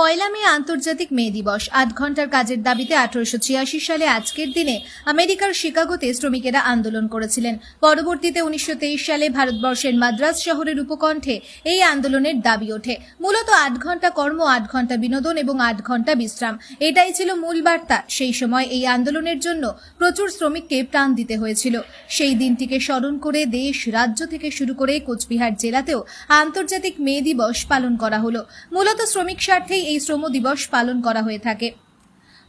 পয়লা মে আন্তর্জাতিক মে দিবস। আধ ঘণ্টার কাজের দাবিতে আঠারোশো ছিয়াশি সালে আজকের দিনে আমেরিকার শিকাগোতে শ্রমিকেরা আন্দোলন করেছিলেন। পরবর্তীতে উনিশশো সালে ভারতবর্ষের মাদ্রাজ শহরের উপকণ্ঠে এই আন্দোলনের দাবি ওঠে। মূলত আট ঘণ্টা কর্ম আট ঘণ্টা বিনোদন এবং আট ঘণ্টা বিশ্রাম। এটাই ছিল মূল বার্তা। সেই সময় এই আন্দোলনের জন্য প্রচুর শ্রমিককে প্রাণ দিতে হয়েছিল। সেই দিনটিকে স্মরণ করে দেশ, রাজ্য থেকে শুরু করে কোচবিহার জেলাতেও আন্তর্জাতিক মে দিবস পালন করা হলো। মূলত শ্রমিক স্বার্থেই এই শ্রম দিবস পালন করা হয়ে থাকে।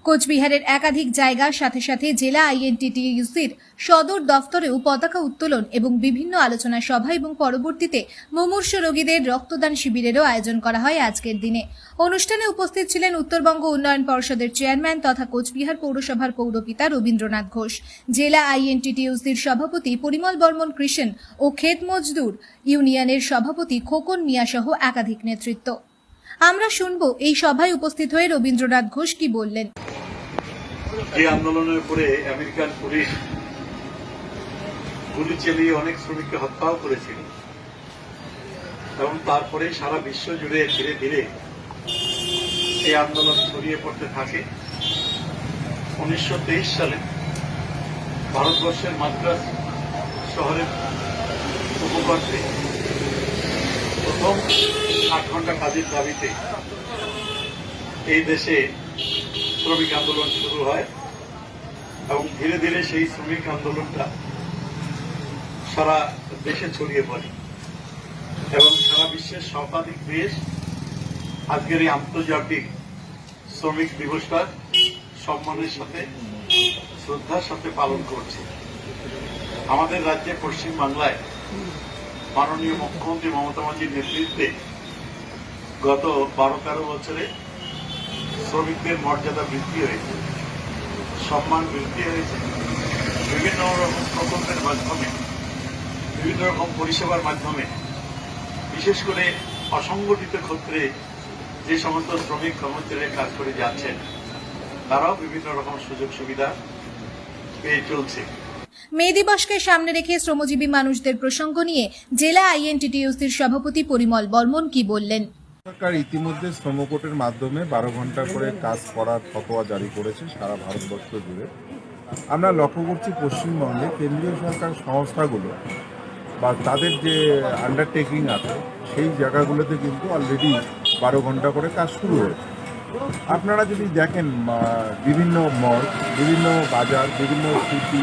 কোচবিহারের একাধিক জায়গার সাথে সাথে জেলা আইএনটিটিইউসির সদর দফতরেও পতাকা উত্তোলন এবং বিভিন্ন আলোচনা সভা এবং পরবর্তীতে মুমূর্ষু রোগীদের রক্তদান শিবিরেরও আয়োজন করা হয় আজকের দিনে। অনুষ্ঠানে উপস্থিত ছিলেন উত্তরবঙ্গ উন্নয়ন পর্ষদের চেয়ারম্যান তথা কোচবিহার পৌরসভার পৌরপিতা রবীন্দ্রনাথ ঘোষ, জেলা আইএনটিটিইউসির সভাপতি পরিমল বর্মন কৃষ্ণ ও ক্ষেত মজদুর ইউনিয়নের সভাপতি খোকন মিয়াসহ একাধিক নেতৃত্ব। আমরা শুনব এই সভায় উপস্থিত হয়ে রবীন্দ্রনাথ ঘোষ কি বললেন। এই আন্দোলনের পরে আমেরিকান পুলিশ গুলি চালিয়ে অনেক শ্রমিককে হত্যাও করেছিল। এবং তারপরে সারা বিশ্ব জুড়ে ধীরে ধীরে এই আন্দোলন ছড়িয়ে পড়তে থাকে। উনিশশো তেইশ সালে ভারতবর্ষের মাদ্রাস শহরের উপকণ্ঠে প্রথম আট ঘণ্টা কাজের দাবিতে এই দেশে শ্রমিক আন্দোলন শুরু হয় এবং ধীরে ধীরে সেই শ্রমিক আন্দোলনটা সারা দেশে ছড়িয়ে পড়ে এবং সারা বিশ্বের সর্বাধিক দেশ আজকের এই আন্তর্জাতিক শ্রমিক দিবসটা সম্মানের সাথে, শ্রদ্ধার সাথে পালন করছে। আমাদের রাজ্যে পশ্চিম বাংলায় মাননীয় মুখ্যমন্ত্রী মমতা মাঝির নেতৃত্বে গত বারো তেরো বছরে শ্রমিকদের মর্যাদা বৃদ্ধি হয়েছে, সম্মান বৃদ্ধি হয়েছে, বিভিন্ন রকম প্রকল্পের মাধ্যমে, বিভিন্ন রকম পরিষেবার মাধ্যমে, বিশেষ করে অসংগঠিত ক্ষেত্রে যে সমস্ত শ্রমিক কর্মচারীরা কাজ করে যাচ্ছেন, তারাও বিভিন্ন রকম সুযোগ সুবিধা পেয়ে চলছে। মে দিবসকে সামনে রেখে শ্রমজীবী মানুষদের প্রসঙ্গ নিয়ে জেলা আইএনটিটিইউসির সভাপতি পরিমল বর্মন কি বললেন? সরকার ইতিমধ্যে শ্রমকোটের মাধ্যমে বারো ঘণ্টা করে কাজ করার ফতোয়া জারি করেছে সারা ভারতবর্ষ জুড়ে। আমরা লক্ষ্য করছি পশ্চিমবঙ্গে কেন্দ্রীয় সরকার সংস্থাগুলো বা তাদের যে আন্ডারটেকিং আছে, সেই জায়গাগুলোতে কিন্তু অলরেডি বারো ঘণ্টা করে কাজ শুরু হয়েছে। আপনারা যদি দেখেন বিভিন্ন মল বিভিন্ন বাজার, বিভিন্ন সিটি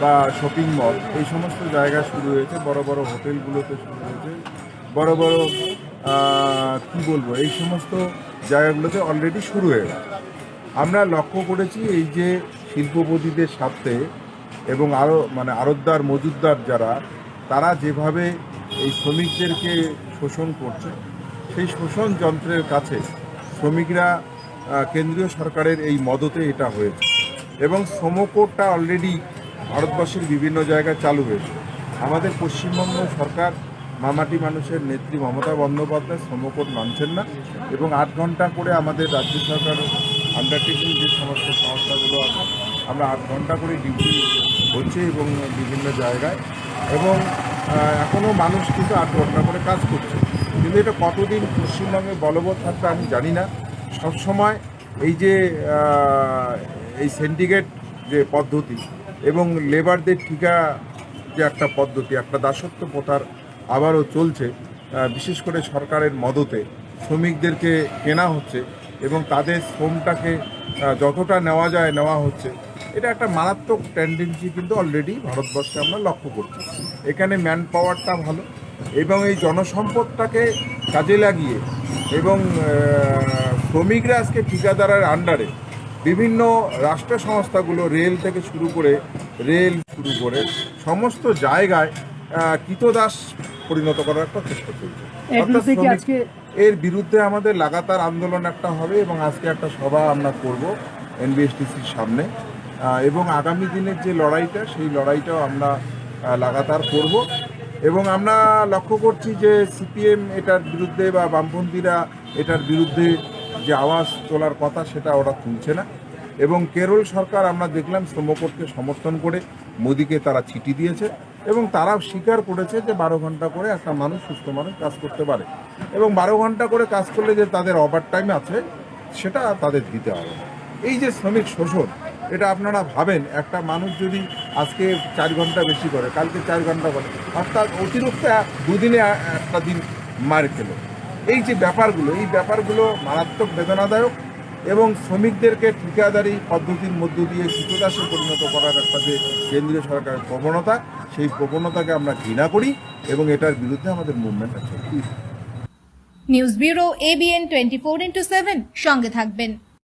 বা শপিং মল এই সমস্ত জায়গা শুরু হয়েছে, বড় বড় হোটেলগুলোতে শুরু হয়েছে, বড় বড় কি বলব, এই সমস্ত জায়গাগুলোতে অলরেডি শুরু হয়ে গেছে। আমরা লক্ষ্য করেছি এই যে শিল্পপতিদের সাথে এবং আরও মানে আড়তদার মজুদদার যারা, তারা যেভাবে এই শ্রমিকদেরকে শোষণ করছে, সেই শোষণ যন্ত্রের কাছে শ্রমিকরা কেন্দ্রীয় সরকারের এই মদতে এটা হয়েছে। এবং শ্রমকোটটা অলরেডি ভারতবর্ষের বিভিন্ন জায়গায় চালু হয়েছে। আমাদের পশ্চিমবঙ্গ সরকার মামাটি মানুষের নেত্রী মমতা বন্দ্যোপাধ্যায় শ্রমকোট মানছেন না এবং আট ঘণ্টা করে আমাদের রাজ্য সরকার আন্ডারটেকিং যে সমস্ত সংস্থাগুলো আছে, আমরা আট ঘণ্টা করে ডিউটি হচ্ছে এবং বিভিন্ন জায়গায় এবং এখনও মানুষ কিন্তু আট ঘণ্টা করে কাজ করছে। কিন্তু এটা কতদিন পশ্চিমবঙ্গে বলবৎ থাকবে আমি জানি না। সবসময় এই যে এই সেন্ডিকেট যে পদ্ধতি এবং লেবারদের ঠিকা যে একটা পদ্ধতি, একটা দাসত্ব প্রথার আবারও চলছে। বিশেষ করে সরকারের মদতে শ্রমিকদেরকে কেনা হচ্ছে এবং তাদের শ্রমটাকে যতটা নেওয়া যায় নেওয়া হচ্ছে। এটা একটা মারাত্মক টেন্ডেন্সি কিন্তু অলরেডি ভারতবর্ষে আমরা লক্ষ্য করছি। এখানে ম্যান পাওয়ারটা ভালো এবং এই জনসম্পদটাকে কাজে লাগিয়ে এবং শ্রমিকরা আজকে ঠিকাদারের আন্ডারে বিভিন্ন রাষ্ট্র সংস্থাগুলো রেল থেকে শুরু করে রেল শুরু করে সমস্ত জায়গায় কৃতদাস পরিণত করার একটা চেষ্টা চলছে। এর বিরুদ্ধে আমাদের লাগাতার আন্দোলন একটা হবে এবং আজকে একটা সভা আমরা করব এনবিএসটিসির সামনে। এবং আগামী দিনের যে লড়াইটা সেই লড়াইটাও আমরা লাগাতার করব। এবং আমরা লক্ষ্য করছি যে সিপিএম এটার বিরুদ্ধে বা বামপন্থীরা এটার বিরুদ্ধে যে আওয়াজ তোলার কথা সেটা ওরা তুলছে না। এবং কেরল সরকার আমরা দেখলাম শ্রমকোটকে সমর্থন করে মোদিকে তারা চিঠি দিয়েছে এবং তারাও স্বীকার করেছে যে বারো ঘণ্টা করে একটা মানুষ সুস্থ মানুষ কাজ করতে পারে। এবং বারো ঘণ্টা করে কাজ করলে যে তাদের ওভার টাইম আছে, সেটা তাদের দিতে হবে। এই যে শ্রমিক শোষণ, এটা আপনারা ভাবেন, একটা মানুষ যদি আজকে চার ঘণ্টা বেশি করে, কালকে চার ঘণ্টা করে, অর্থাৎ অতিরিক্ত দুদিনে একটা দিন মার খেল। এই যে ব্যাপারগুলো, এই ব্যাপারগুলো মারাত্মক বেদনাদায়ক। এবং শ্রমিকদেরকে ঠিকাদারি পদ্ধতির মধ্য দিয়ে কৃতদাসে পরিণত করার একটা যে কেন্দ্রীয় সরকারের প্রবণতা, সেই প্রবণতাকে আমরা ঘৃণা করি এবং এটার বিরুদ্ধে আমাদের মুভমেন্ট আছে। News bureau ABN twenty four into seven সঙ্গে থাকবেন।